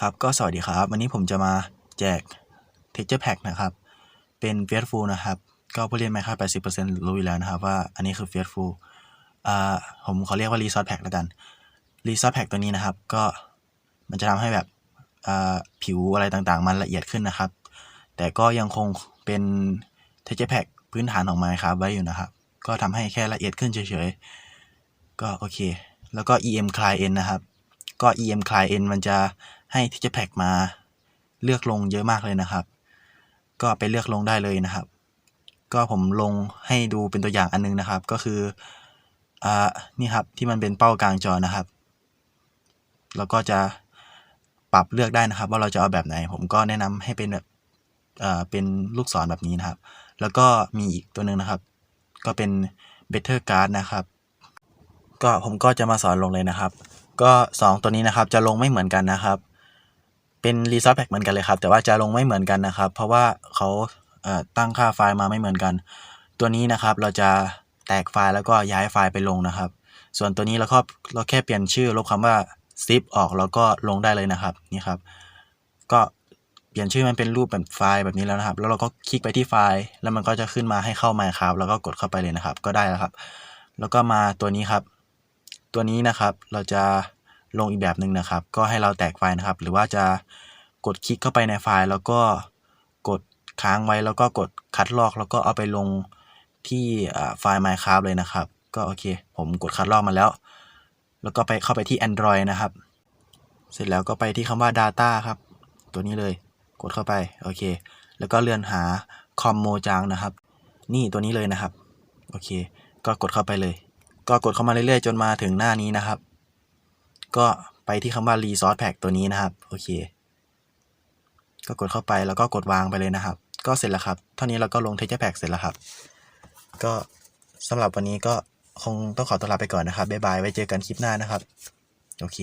ครับก็สวัสดีครับ วันนี้ผมจะมาแจก Texture Pack นะครับ เป็น Faithful นะครับ ก็ผู้เล่น Minecraft 80%รู้อยู่แล้วนะครับ ว่าอันนี้คือ Faithful อ่าผมขอเรียกว่า Resource Pack แล้วกัน Resource Pack ตัวนี้นะครับ ก็มันจะทำให้แบบอ่าผิวอะไรต่างๆ มันละเอียดขึ้นนะครับ แต่ก็ยังคงเป็น Texture Pack พื้นฐานของ Minecraft ไว้อยู่นะครับ ก็ทำให้แค่ละเอียดขึ้นเฉยๆ ก็โอเค แล้วก็ EM Client นะครับก็ EM Client มันจะ ให้ Texture Pack มาเลือกลงเยอะมากเลยนะครับ ก็ไปเลือกลงได้เลยนะครับ ก็ผมลงให้ดูเป็นตัวอย่างอันนึงนะครับ ก็คืออ่านี่ครับที่มันเป็นเป้ากลางจอนะครับแล้วก็จะปรับเลือกได้นะครับ ว่าเราจะเอาแบบไหน ผมก็แนะนำให้เป็นแบบอ่าเป็นลูกศรแบบนี้นะครับ แล้วก็มีอีกตัวหนึ่งนะครับ ก็เป็น Better Card นะครับ ก็ผมก็จะมาสอนลงเลยนะครับ ก็ 2 ตัวนี้นะครับจะลงไม่เหมือนกันนะครับ เป็นรีซอสแพ็กเหมือนกันเลยครับ แต่ว่าจะลงไม่เหมือนกันนะครับ เพราะว่าเขาเตั้งค่าไฟล์มาไม่เหมือนกัน ตัวนี้นะครับเราจะแตกไฟล์แล้วก็ย้ายไฟล์ไปลงนะครับ ส่วนตัวนี้เราก็เราแค่เปลี่ยนชื่อลบคำว่า zip ออกแล้วก็ลงได้เลยนะครับนี่ครับ ก็เปลี่ยนชื่อมันเป็นรูปแบบไฟล์แบบนี้แล้วนะครับ แล้วเราก็คลิกไปที่ไฟล์ แล้วมันก็จะขึ้นมาให้เข้า Minecraft แล้วก็กดเข้าไปเลยนะครับ ก็ได้แล้วครับ แล้วก็มาตัวนี้ครับ ตัวนี้นะครับเราจะ ลงอีกแบบหนึ่งนะครับ ก็ให้เราแตกไฟล์นะครับ หรือว่าจะกดคลิกเข้าไปในไฟล์ แล้วก็กดค้างไว้แล้วก็กดคัดลอก แล้วก็เอาไปลงที่ไฟล์ Minecraft เลยนะครับ ก็โอเค ผมกดคัดลอกมาแล้ว แล้วก็ไปเข้าไปที่ Android นะครับ เสร็จแล้วก็ไปที่คำว่า Data ครับ ตัวนี้เลยกดเข้าไปโอเค แล้วก็เลื่อนหาคอมโมจางนะครับ นี่ตัวนี้เลยนะครับ โอเค ก็กดเข้าไปเลย ก็กดเข้ามาเรื่อยๆ จนมาถึงหน้านี้นะครับ ก็ไปที่คำว่า Resource Pack ตัวนี้นะครับ โอเค ก็กดเข้าไปแล้วก็กดวางไปเลยนะครับ ก็เสร็จแล้วครับ เท่านี้เราก็ลง Texture Pack เสร็จแล้วครับ ก็สำหรับวันนี้ก็คงต้องขอตัวลาไปก่อนนะครับบ๊ายบาย ไว้เจอกันคลิปหน้านะครับ โอเค